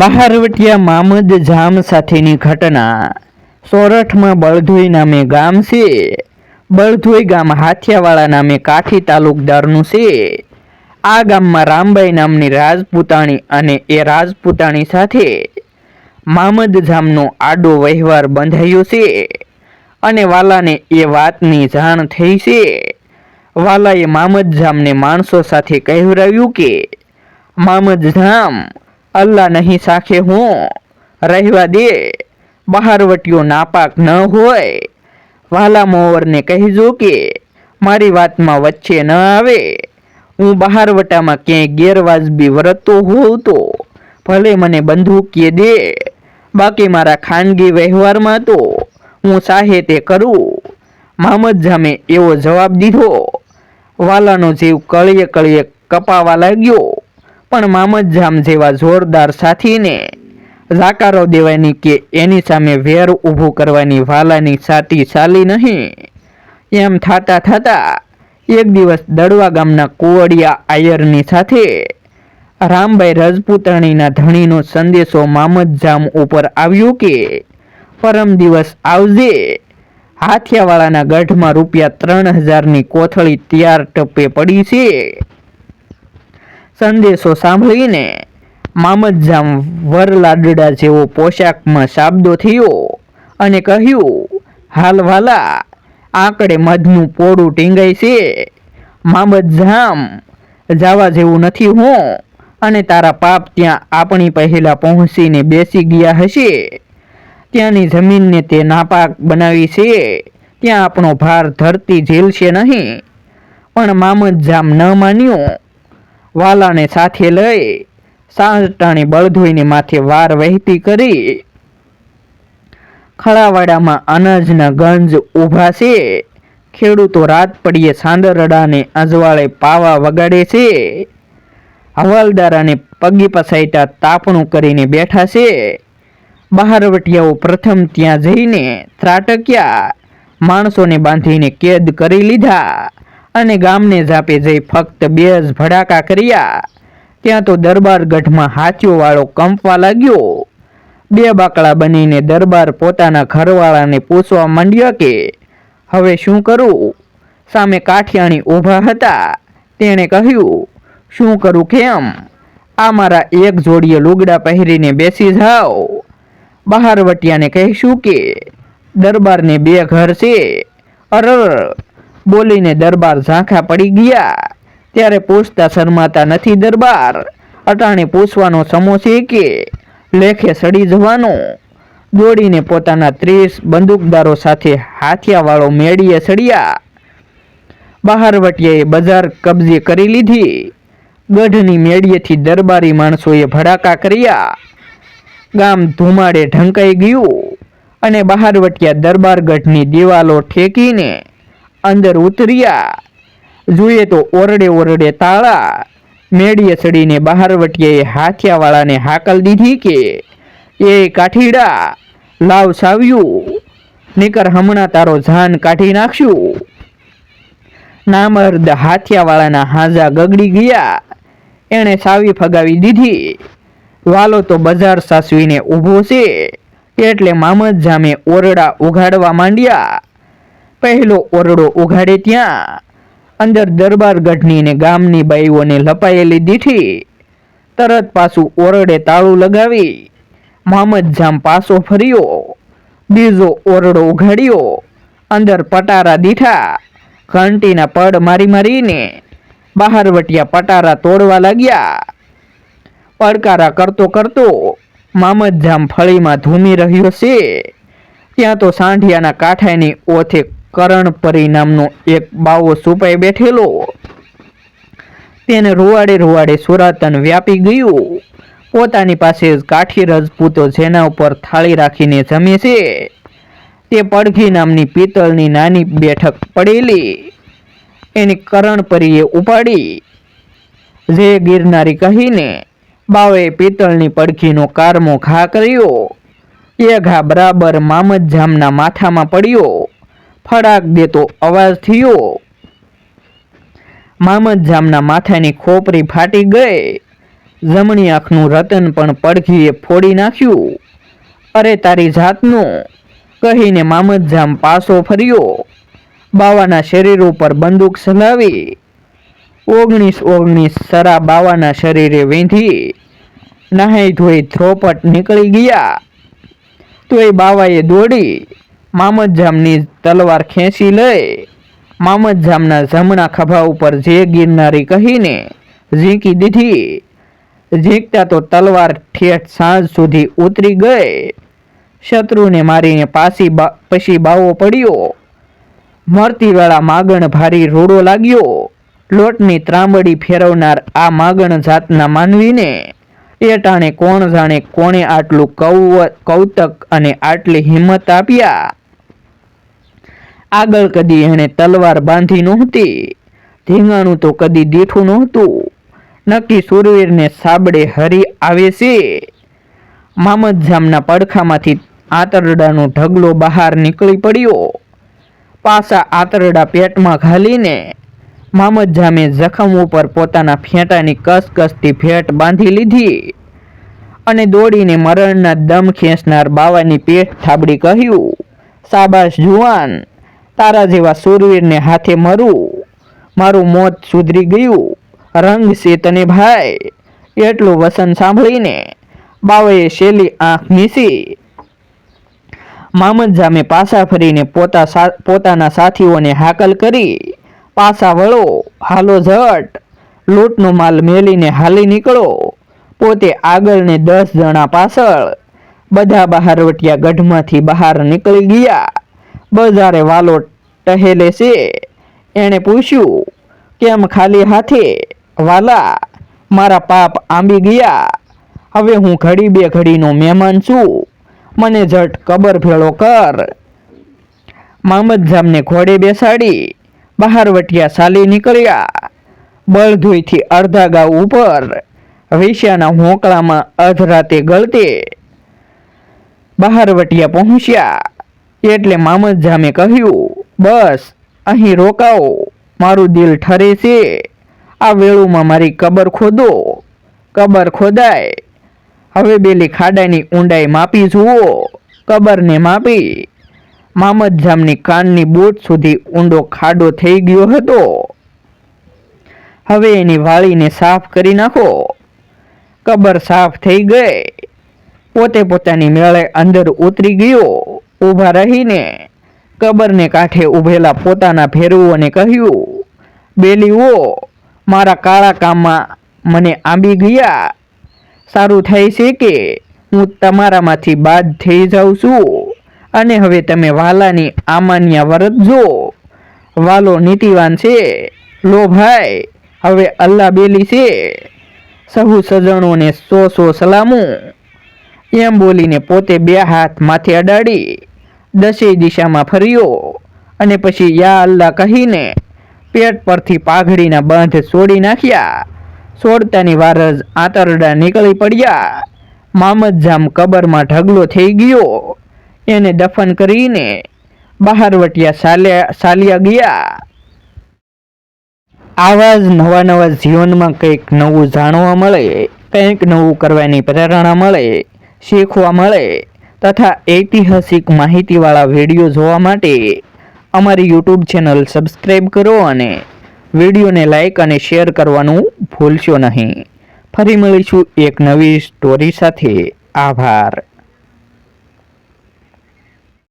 બહારવટિયા મામદ જામ સાથેની ઘટના. સોરઠમાં બળધોઈ નામે ગામ છે. બળધોઈ ગામ હાથિયાવાળા નામે કાઠી તાલુકદારનું છે. આ ગામમાં રામબાઈ નામની રાજપૂતાણી અને એ રાજપૂતાણી સાથે મામદ જામનો આડો વહેવાર બંધાયો છે અને વાલાને એ વાતની જાણ થઈ છે. વાલાએ મામદ જામને માણસો સાથે કહેવરાવ્યું કે, મામદ જામ અલ્લાહ નહીં સાખે હું. રહેવા દે. બહારવટીઓ નાપાક ન હોય. વાલા મોવરને કહેજો કે, મારી વાતમાં વચ્ચે ન આવે. હું બહારવટામાં ક્યાંય ગેરવાજબી વરતતો હોઉં તો ભલે મને બંદૂકીએ દે. બાકી મારા ખાનગી વ્યવહારમાં તો હું ચાહે તે કરું. મામદ જામે એવો જવાબ દીધો. વાલાનો જીવ કળીએ કળીએ કપાવા લાગ્યો. પણ મામજામ જેવા જોરદાર સાથીને જાકારો દેવાની કે એની સામે વેર ઊભું કરવાની વાલાની છાતી ચાલી નહીં. એમ થતા થાતા એક દિવસ દડવા ગામના કુવડિયા આયરની સાથે રામભાઈ રજપૂતાણીના ધણીનો સંદેશો મામજામ ઉપર આવ્યો કે, પરમ દિવસ આવજે, હાથિયાવાળાના ગઢમાં રૂપિયા ત્રણ હજારની કોથળી ત્યાર ટપે પડી છે. સંદેશો સાંભળીને મામજામ વરલાડડા જેવો પોશાકમાં શાબ્દો થયો અને કહ્યું, હાલ વાલા, આંકડે મધનું પોડું ટીંગાય છે. મામજામ જવા જેવું નથી હું, અને તારા પાપ ત્યાં આપણી પહેલા પહોંચીને બેસી ગયા હશે. ત્યાંની જમીનને તે નાપાક બનાવી છે. ત્યાં આપણો ભાર ધરતી ઝીલશે નહીં. પણ મામજામ ન માન્યું. વાલાને સાથે લઈ સાંજટાણી બળધોઈને માથે વાર વહેતી કરી. ખળાવાડામાં અનાજના ગંજ ઊભા છે. ખેડૂતો રાત પડીએ સાંદરડાને અજવાળે પાવા વગાડે છે. હવાલદારાને પગી પસાઈટા તાપણું કરીને બેઠા છે. બહારવટિયાઓ પ્રથમ ત્યાં જઈને ત્રાટક્યા. માણસોને બાંધીને કેદ કરી લીધા. અને ગામને જાપે જઈ ફક્ત બે જ ભડાકા કર્યા. ત્યાં તો દરબારગઢમાં હાથીઓ વાળો કંપવા લાગ્યો. બે બાકડા બનીને દરબાર પોતાના ઘરવાળાને પૂછવા માંડ્યા કે, હવે શું કરું? સામે કાઠિયાણી ઊભા હતા. તેણે કહ્યું, શું કરું કેમ? આ મારા એક જોડીએ લુગડા પહેરીને બેસી જાઓ. બહારવટિયાને કહીશું કે, દરબારને બે ઘર છે. અરર બોલીને દરબાર ઝાંખા પડી ગયા. ત્યારે પૂછતા શરમાતા નથી દરબાર. અટાણે પૂછવાનો સમો કે લેખે સડી જવાનો. દોડીને પોતાના ત્રીસ બંદૂકદારો સાથે હાથિયાવાળો મેળીએ સડ્યા. બહારવટિયાએ બજાર કબજે કરી લીધી. ગઢની મેળીએથી દરબારી માણસોએ ભડાકા કર્યા. ગામ ધુમાડે ઢંકાઈ ગયું અને બહારવટિયા દરબારગઢની દિવાલો ઠેકીને અંદર ઉતર્યા. જોઈએ તો ઓરડે ઓરડે તાળા. મેળીએ ચડીને બહારવટિયાએ હાથિયાવાળાને હાકલ દીધી કે, એ કાઠીડા, લાવ સાવ્યું. નીકર હમણાં તારો જાન કાઢી નાખશું. નામર્દ હાથિયાવાળાના હાજા ગગડી ગયા. એણે સાવી ફગાવી દીધી. વાલો તો બજાર સાસવીને ઊભો છે. એટલે મામદ જામે ઓરડા ઉઘાડવા માંડ્યા. પહેલો ઓરડો ઉઘાડે ત્યાં. અંદર દરબારગઢની ને ગામની બાઈઓને લપાયેલી દીઠી. તરત પાછું ઓરડે તાળું લગાવી. મોહમ્મદ જામ પાસો ફર્યો. બીજો ઓરડો ઉઘાડ્યો. અંદર પટારા દીઠા. ઘંટીના પડ મારી મારીને બહારવટિયા પટારા તોડવા લાગ્યા. પડકારા કરતો કરતો મામદ જામ ફળીમાં ધૂમી રહ્યો છે. ત્યાં તો સાંઢિયાના કાંઠાની ઓથે કરણ પરી નામનો એક બાવો સુપાઈ બેઠેલો. તેને રૂવાડે રૂવાડે સુરાતન વ્યાપી ગયું. પોતાની પાસે કાઠી રજપૂતો જેના ઉપર થાળી રાખીને જમે છે. તે પડઘી નામની પિત્તળની નાની બેઠક પડેલી. એની કરણપરીએ ઉપાડી. જે ગિરનારી કહીને, બાવે, પિત્તળની પડખીનો કારમો ઘા કર્યો. એ ઘા બરાબર મામદ જામના માથામાં પડ્યો. ફડાક દેતો અવાજ થયો. મામદ માથાની ખોપરી ફાટી ગઈ. જમણી આંખનું રતન પણ પડઘીએ ફોડી નાખ્યું. અરે તારી જાતનું, કહીને મામદજામ પાસો ફર્યો. બાવાના શરીર ઉપર બંદૂક ચલાવી ઓગણીસ ઓગણીસ સરા બાવાના શરીરે વીંધી. નહાઈ ધોઈ ધ્રોપટ નીકળી ગયા. તોય બાવાએ દોડી. મામદજામની તલવાર ખેંચી લઈ મામજામના જમણા ખભા ઉપર જે ગિરનારી કહીને ઝીંકી દીધી. ઝીંકતા તો તલવાર ઠેઠ સાંજ સુધી ઉતરી ગઈ. શત્રુને મારીને પાછી પછી બાવો પડ્યો. મરતી વેળા માગણ ભારી રોડો લાગ્યો. લોટની ત્રાંબડી ફેરવનાર આ માગણ જાતના માનવીને એ ટાણે કોણ જાણે કોણે આટલું કૌતક અને આટલી હિંમત આપ્યા? આગળ કદી એણે તલવાર બાંધી નહોતી. ધીંગાણું તો કદી દીઠું નહોતું. નક્કી સુરવીરને સાબડે હરી આવે છે. મામદજામના પડખામાંથી આંતરડાનો ઢગલો બહાર નીકળી પડ્યો. પાછા આંતરડા પેટમાં ઘાલીને મામદજામે જખમ ઉપર પોતાના ફેંટાની કસકસથી ફેટ બાંધી લીધી અને દોડીને મરણના દમ ખેંચનાર બાવાની પેટ થાબડી કહ્યું, સાબાશ જુવાન, તારા જેવા સુરવીરને હાથે મરું. મારું મોત સુધરી ગયું. રંગ છે તને ભાઈ. એટલું વસન સાંભળીને બાવાએ શેલી આંખ મીસી. મામદજામે પાછા ફરીને પોતા પોતાના સાથીઓને હાકલ કરી. પાછા વળો, હાલો ઝટ. લૂંટનો માલ મેલીને હાલી નીકળો. પોતે આગળ ને દસ જણા પાછળ. બધા બહારવટિયા ગઢમાંથી બહાર નીકળી ગયા. બજારે વાલો ટહેલે છે. એણે પૂછ્યું, કેમ ખાલી હાથે? વાલા, મારા પાપ આંબી ગયા. હવે હું ઘડી બે ઘડીનો મહેમાન છું. મને ઝટ કબર ભેળો કર. મામદ જામને ઘોડે બેસાડી બહારવટિયા સાલી નીકળ્યા. બળધોઈથી અડધા ગાવ ઉપર વેશ્યાના હોંકળામાં અધરાતે ગળતે બહારવટિયા પહોંચ્યા. એટલે મામદજામે કહ્યું, બસ, અહીં રોકાઓ. મારું દિલ ઠરે છે. આ વેળુમાં મારી કબર ખોદો. કબર ખોદાય. હવે બેલી ખાડાની ઊંડાઈ માપી જુઓ. કબરને માપી. મામદજામની કાનની બોટ સુધી ઊંડો ખાડો થઈ ગયો હતો. હવે એની વાળીને સાફ કરી નાખો. કબર સાફ થઈ ગઈ. પોતે પોતાની મેળે અંદર ઉતરી ગયો. ઊભા રહીને કબરને કાંઠે ઊભેલા પોતાના ફેરવોને કહ્યું, બેલીઓ, મારા કાળા કામમાં મને આંબી ગયા. સારું થાય છે કે હું તમારામાંથી બાદ થઈ જાઉં છું? અને હવે તમે વાલાની આમાન્ય વરત જો વાલો નીતિવાન છે. લો ભાઈ, હવે અલ્લાહ બેલી છે. સહુ સજણોને સો સો સલામું. એમ બોલીને પોતે બે હાથ માથે અડાડી દસેય દિશામાં ફર્યો અને પછી યા અલ્લાહ કહીને પેટ પરથી પાઘડીના બંધ છોડી નાખ્યા. છોડતાની વાર જ આંતરડા નીકળી પડ્યા. મામદજામ કબરમાં ઢગલો થઈ ગયો. એને દફન કરીને બહારવટિયા સાલ્યા સાલ્યા ગયા. આવા જ નવા નવા જીવનમાં કંઈક નવું જાણવા મળે, કંઈક નવું કરવાની પ્રેરણા મળે, શીખવા મળે તથા ઐતિહાસિક માહિતીવાળા વીડિયો જોવા માટે અમારી યુટ્યુબ ચેનલ સબસ્ક્રાઈબ કરો અને વિડીયોને લાઈક અને શેર કરવાનું ભૂલશો નહીં. ફરી મળીશું એક નવી સ્ટોરી સાથે. આભાર.